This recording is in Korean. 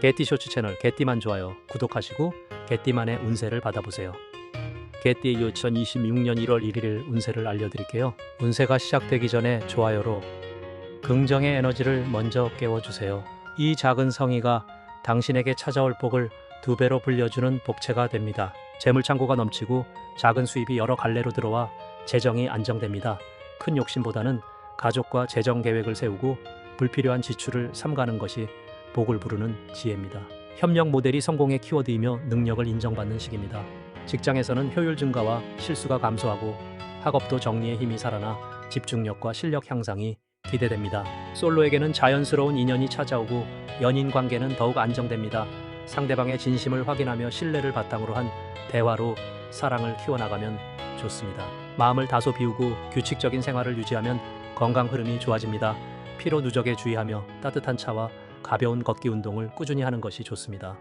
개띠 쇼츠 채널 개띠만 좋아요 구독하시고 개띠만의 운세를 받아보세요. 개띠 2026년 1월 1일 운세를 알려드릴게요. 운세가 시작되기 전에 좋아요로 긍정의 에너지를 먼저 깨워주세요. 이 작은 성의가 당신에게 찾아올 복을 두 배로 불려주는 복채가 됩니다. 재물창고가 넘치고 작은 수입이 여러 갈래로 들어와 재정이 안정됩니다. 큰 욕심보다는 가족과 재정 계획을 세우고 불필요한 지출을 삼가는 것이 복을 부르는 지혜입니다. 협력 모델이 성공의 키워드이며 능력을 인정받는 시기입니다. 직장에서는 효율 증가와 실수가 감소하고 학업도 정리의 힘이 살아나 집중력과 실력 향상이 기대됩니다. 솔로에게는 자연스러운 인연이 찾아오고 연인 관계는 더욱 안정됩니다. 상대방의 진심을 확인하며 신뢰를 바탕으로 한 대화로 사랑을 키워나가면 좋습니다. 마음을 다소 비우고 규칙적인 생활을 유지하면 건강 흐름이 좋아집니다. 피로 누적에 주의하며 따뜻한 차와 가벼운 걷기 운동을 꾸준히 하는 것이 좋습니다.